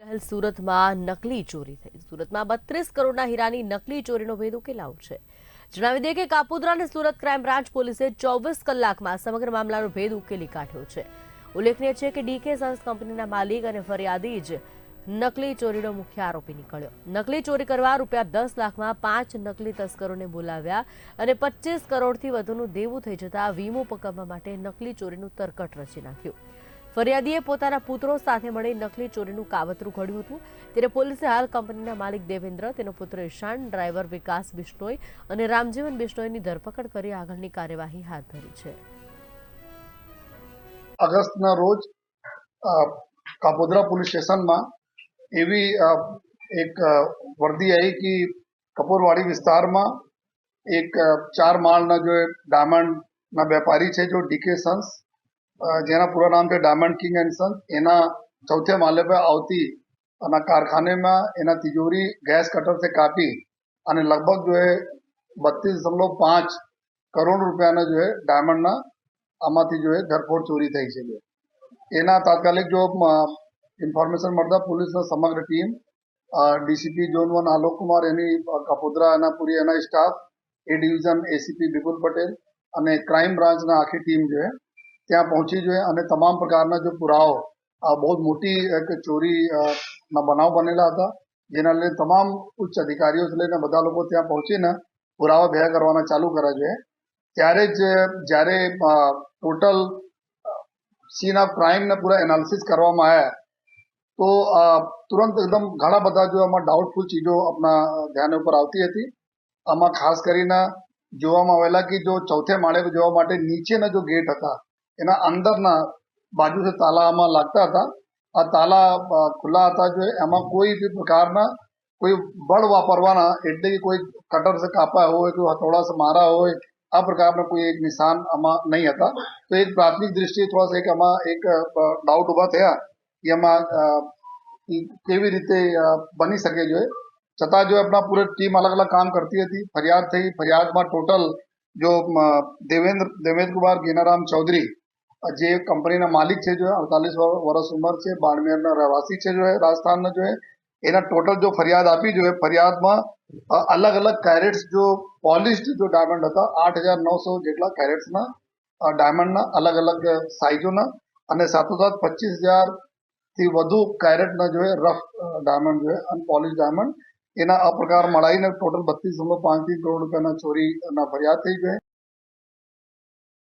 રહેલ સુરતમાં નકલી ચોરી થઈ. સુરતમાં બત્રીસ કરોડના હીરાની નકલી ચોરીનો ભેદ ઉકેલાયો છે. જણાવી દઈએ કે કાપોદ્રા અને સુરત ક્રાઇમ બ્રાન્ચ પોલીસે ચોવીસ કલાકમાં સમગ્ર મામલાનો ભેદ ઉકેલી કાઢ્યો છે. ઉલ્લેખનીય છે કે ડીકે સન્સ કંપનીના માલિક અને ફરિયાદી જ નકલી ચોરીનો મુખ્ય આરોપી નીકળ્યો. નકલી ચોરી કરવા રૂપિયા દસ લાખમાં પાંચ નકલી તસ્કરોને બોલાવ્યા અને પચીસ કરોડથી વધુનું દેવું થઈ જતા વીમો પકવવા માટે નકલી ચોરીનું તરકટ રચી નાખ્યું. ફરિયાદીએ પોતાના પુત્રો સાથે મળી નકલી ચોરીનું કાવતરું ઘડ્યું હતું. ત્યારે પોલીસે હાલ કંપનીના માલિક દેવેન્દ્ર, તેનો પુત્ર ઈશાન, ડ્રાઈવર વિકાસ બિશ્નોઈ અને રામજીવન બિશ્નોઈની ધરપકડ કરી આગળની કાર્યવાહી હાથ ધરી છે. ઓગસ્ટના રોજ કાપોદ્રા પોલીસ સ્ટેશનમાં એવી એક વર્દી આવી કે કપૂરવાડી વિસ્તારમાં એક ચાર માળના જો ડાયમંડના વેપારી છે, જો ડીકે સન્સ જેના પૂરા નામ છે ડાયમંડ કિંગ એન્ડ સન્સ એના ચૌથે માલે પર આવતી અને કારખાનેમાં એના તિજોરી ગેસ કટરથી કાપી અને લગભગ જો એ બત્રીસ દશમલવ પાંચ કરોડ રૂપિયાના જો એ ડાયમંડના આમાંથી જો એ ધરપોડ ચોરી થઈ છે એના તાત્કાલિક જો ઇન્ફોર્મેશન મળતા પોલીસની સમગ્ર team DCP zone one Alok Kumar એની કપોદરા, એના પૂરી એના staff, A division ACP Vipul Patel અને ક્રાઇમ બ્રાન્ચના આખી ટીમ જો ત્યાં પહોંચી જોઈએ અને તમામ પ્રકારના જો પુરાવો આ બહુ મોટી એક ચોરી ના બનાવ બનેલા હતા, જેના લઈને તમામ ઉચ્ચ અધિકારીઓથી લઈને બધા લોકો ત્યાં પહોંચીને પુરાવા ભેગા કરવાના ચાલુ કરે છે. ત્યારે જ, જ્યારે ટોટલ સીન ક્રાઇમને પૂરા એનાલિસિસ કરવામાં આવ્યા, તો તુરંત એકદમ ઘણા બધા જો આમાં ડાઉટફુલ ચીજો આપણા ધ્યાન ઉપર આવતી હતી. આમાં ખાસ કરીને જોવામાં આવેલા કે જો ચોથે માળે જવા માટે નીચેના જો ગેટ હતા एना अंदर ना बाजू से ताला आमा लगता था और ताला खुला था जो है आमा कोई भी प्रकार ना कोई बड़ वापरवा ना एड्डे कोई कटर से कापा हो कोई हथौड़ा से मारा हो अब प्रकार में कोई एक निशान आम नहीं आता तो एक प्राथमिक दृष्टि थोड़ा सा एक अमा एक डाउट उभा थे कि अमा केवी रीते बनी सके जो है छता जो अपना पूरे टीम अलग अलग काम करती थी फरियाद थी फरियाद में टोटल जो देवेंद्र देवेंद्र कुमार गेनाराम चौधरी જે કંપનીના માલિક છે, જો અડતાલીસ વર્ષ ઉંમર છે, બાડમેરના રહેવાસી છે, જો રાજસ્થાનના, જો એના ટોટલ જો ફરિયાદ આપી જોઈએ ફરિયાદમાં અલગ અલગ કેરેટ્સ જો પોલિશ્ડ જો ડાયમંડ હતા, આઠ હજાર નવસો જેટલા કેરેટ્સના ડાયમંડના અલગ અલગ સાઇઝોના અને સાથોસાથ પચીસ હજારથી વધુ કેરેટના જો રફ ડાયમંડ જોઈએ અનપોલિશ ડાયમંડ એના આ પ્રકાર મળાઈને ટોટલ બત્રીસ પાંચથી કરોડ રૂપિયાના ચોરીના ફરિયાદ થઈ છે